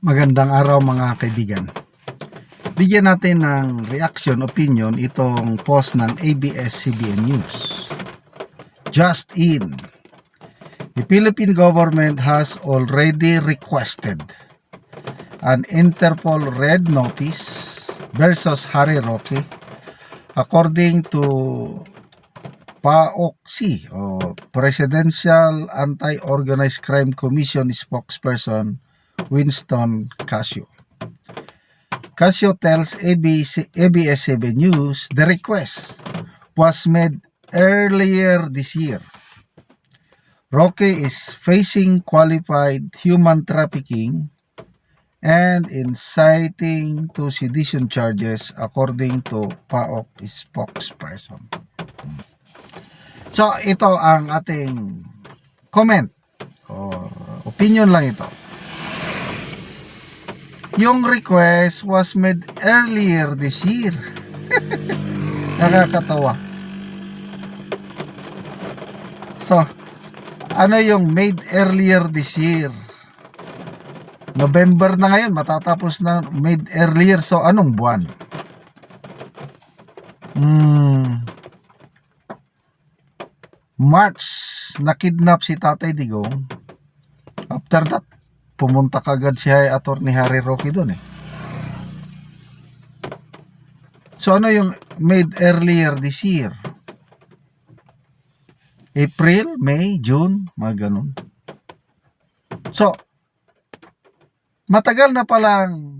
Magandang araw mga kaibigan. Bigyan natin ng reaction, opinion itong post ng ABS-CBN News. Just in. The Philippine government has already requested an Interpol red notice versus Harry Roque according to PAOKC o Presidential Anti-Organized Crime Commission spokesperson Winston Casio. Casio tells ABC, ABS-CBN News the request was made earlier this year. Roque is facing qualified human trafficking and inciting to sedition charges according to PAOK spokesperson. So, ito ang ating comment o opinion lang ito. Yung request was made earlier this year. Nakakatawa. So, ano yung made earlier this year? November na ngayon, matatapos na made earlier. So, anong buwan? Hmm. March, nakidnap si Tatay Digong. After that, pumunta kagad si Attorney Harry Roque doon eh. So ano yung made earlier this year? April, May, June, mga ganun. So, matagal na palang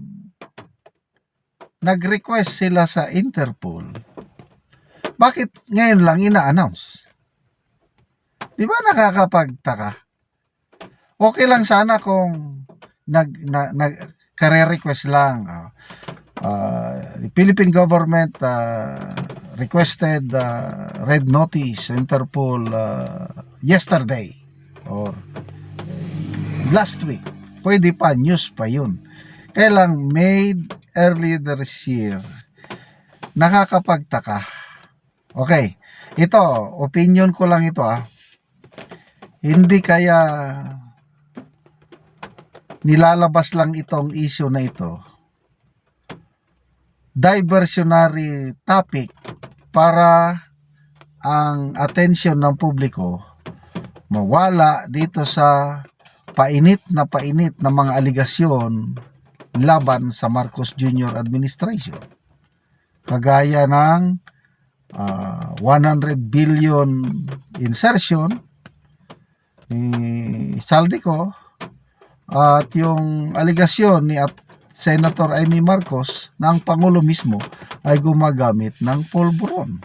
nag-request sila sa Interpol. Bakit ngayon lang ina-announce? Di ba nakakapagtaka? Okay lang sana kung nag, na, nag kare-request lang. ah. Uh, the Philippine government uh, requested uh, red notice Interpol uh, yesterday or last week. Pwede pa, news pa yun. Kaya lang, made early this year. Nakakapagtaka. Okay. Ito, opinion ko lang ito ah. Hindi kaya nilalabas lang itong issue na ito. Diversionary topic para ang attention ng publiko mawala dito sa painit na painit na mga aligasyon laban sa Marcos Jr. administration. Kagaya ng ah, 100 billion insertion ni Saldico at yung aligasyon ni at Senator Amy Marcos na ang Pangulo mismo ay gumagamit ng polvoron.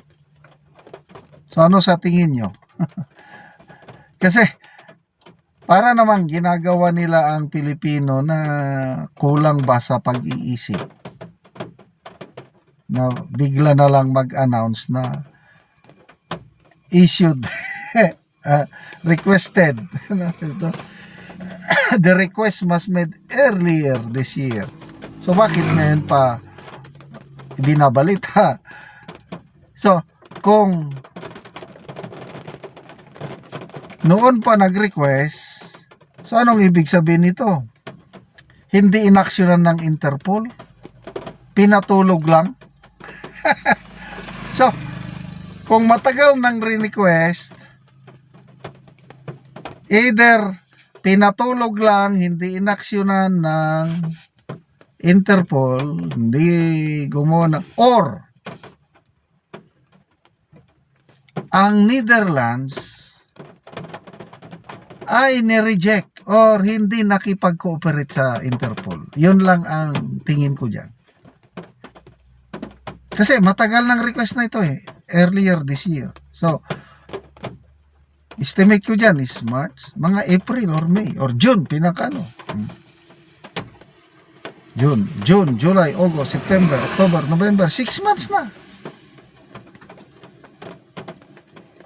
So ano sa tingin nyo? Kasi para namang ginagawa nila ang Pilipino na kulang ba sa pag-iisip na bigla na lang mag-announce na issued uh, requested Ito. the request must made earlier this year. So bakit ngayon pa binabalita? So kung noon pa nag-request so anong ibig sabihin nito? Hindi inaksyonan ng Interpol? Pinatulog lang? So kung matagal nang re-request either pinatulog lang, hindi inaksyonan ng Interpol, hindi gumawa ng, or ang Netherlands ay ni-reject or hindi nakipag-cooperate sa Interpol. Yun lang ang tingin ko dyan. Kasi matagal ng request na ito eh. Earlier this year. So, Estimate ko dyan is March, mga April or May or June, pinakano. Hmm. June, June, July, August, September, October, November, 6 months na.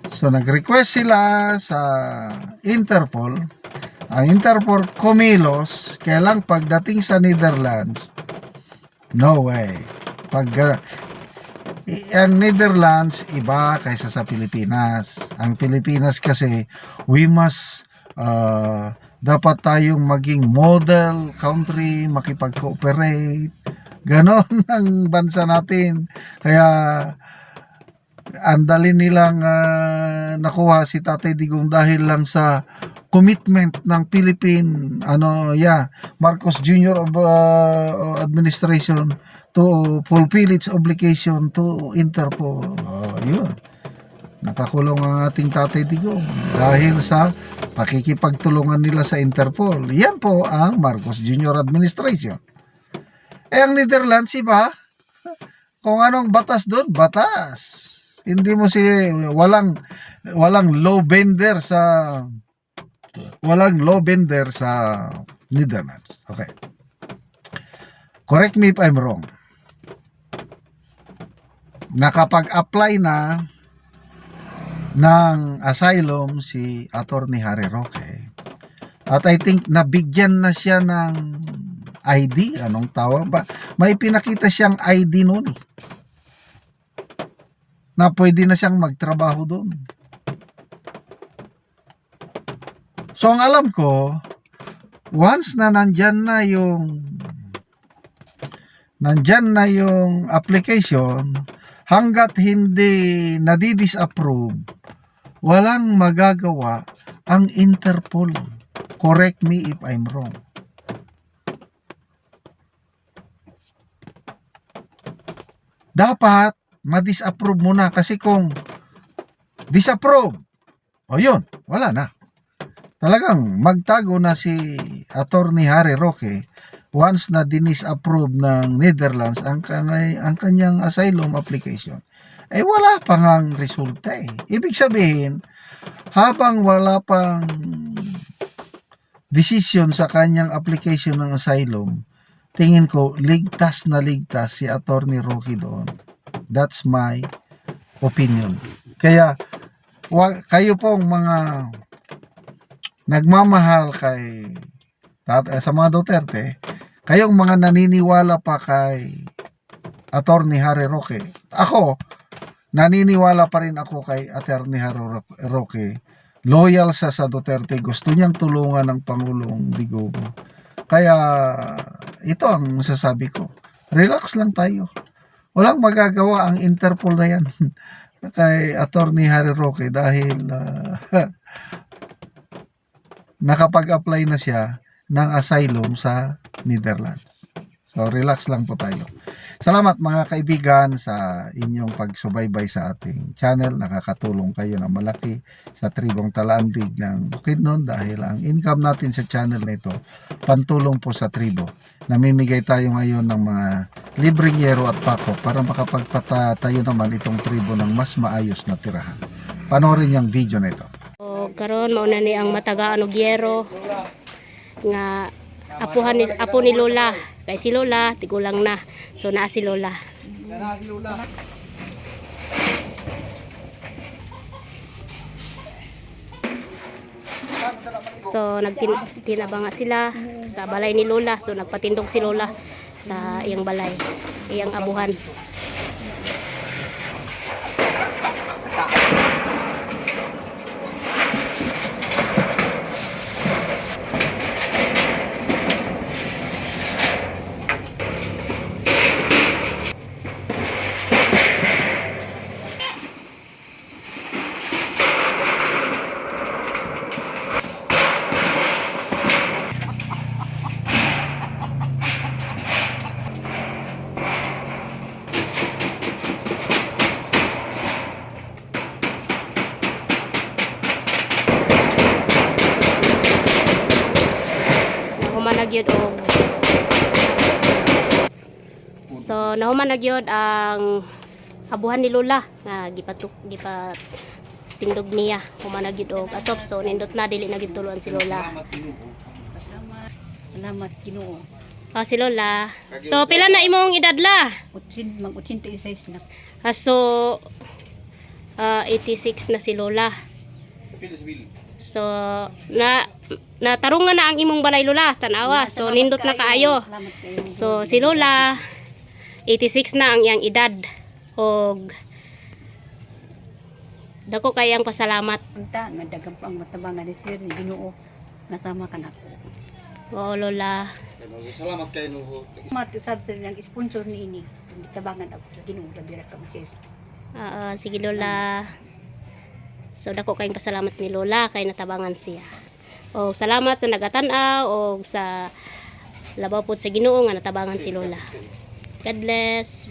So nag-request sila sa Interpol. Ang Interpol kumilos, kailang pagdating sa Netherlands, no way. Pag ang Netherlands iba kaysa sa Pilipinas. Ang Pilipinas kasi we must uh, dapat tayong maging model country, makipag-cooperate. Ganon ang bansa natin. Kaya andalin nilang ah, nakuha si Tatay Digong dahil lang sa commitment ng Philippine ano yeah Marcos Jr. of uh, administration to fulfill its obligation to Interpol. Oh, yun. Nakakulong ang ating Tatay Digong dahil sa pakikipagtulungan nila sa Interpol. Yan po ang Marcos Jr. administration. Eh ang Netherlands iba, kung anong batas doon, batas. Hindi mo si walang walang low bender sa walang low bender sa Netherlands. Okay. Correct me if I'm wrong. Nakapag-apply na ng asylum si Attorney Harry Roque. At I think nabigyan na siya ng ID. Anong tawag ba? May pinakita siyang ID noon eh. Na pwede na siyang magtrabaho doon. So ang alam ko, once na nandyan na yung nandyan na yung application, hanggat hindi nadi-disapprove, walang magagawa ang Interpol. Correct me if I'm wrong. Dapat ma-disapprove muna kasi kung disapprove, o yun, wala na. Talagang magtago na si Attorney Harry Roque once na dinisapprove ng Netherlands ang, kanay, ang kanyang asylum application. Eh wala pa ngang resulta eh. Ibig sabihin, habang wala pang decision sa kanyang application ng asylum, tingin ko ligtas na ligtas si Attorney Roque doon. That's my opinion. Kaya wa, kayo pong mga nagmamahal kay eh, sa mga Duterte, kayong mga naniniwala pa kay Attorney Harry Roque. Ako, naniniwala pa rin ako kay Attorney Harry Ro- Roque. Loyal sa sa Duterte. Gusto niyang tulungan ng Pangulong Digogo. Kaya, ito ang masasabi ko. Relax lang tayo. Walang magagawa ang Interpol na yan kay Attorney Harry Roque dahil ah, nakapag-apply na siya ng asylum sa Netherlands. So relax lang po tayo. Salamat mga kaibigan sa inyong pagsubaybay sa ating channel. Nakakatulong kayo na malaki sa tribong talaandig ng Bukidnon dahil ang income natin sa channel na ito pantulong po sa tribo. Namimigay tayo ngayon ng mga libreng yero at pako para makapagpatayo naman itong tribo ng mas maayos na tirahan. Panoorin yung video na ito. Karon mao na ni ang matagaan og yero nga apuhan ni apo ni Lola. Kay si Lola tigulang na. So naa si Lola. So nagtinabanga sila sa balay ni Lola. So nagpatindog si Lola sa iyang balay, iyang abuhan. Nahuman na gyud og So nahuman na gyud ang abuhan ni Lola nga gipatuk gipa tindog niya human na gyud og atop so nindot na dili na gyud tuluan si Lola. Salamat Ginoo. Ah, si Lola. So pila na imong edad la? Utsin mag 86 na. Ah, so ah, 86 na si Lola. So na natarungan na ang imong balay lula tanawa. So nindot na kaayo. So si lola 86 na ang iyang edad. Og dako kay ang pasalamat. Unta nga dagang ang matabangan ni sir ni Ginoo. Nasama kanako oo lola. Salamat kay nuho salamat sab sir nang sponsor ni ini. Tabangan ako sa Ginoo dabira kang sir. Oo sige lola. So dako kay ang pasalamat ni lola kay natabangan siya o salamat sa nagatanaw o sa labaw po sa ginoo nga natabangan si Lola. God bless.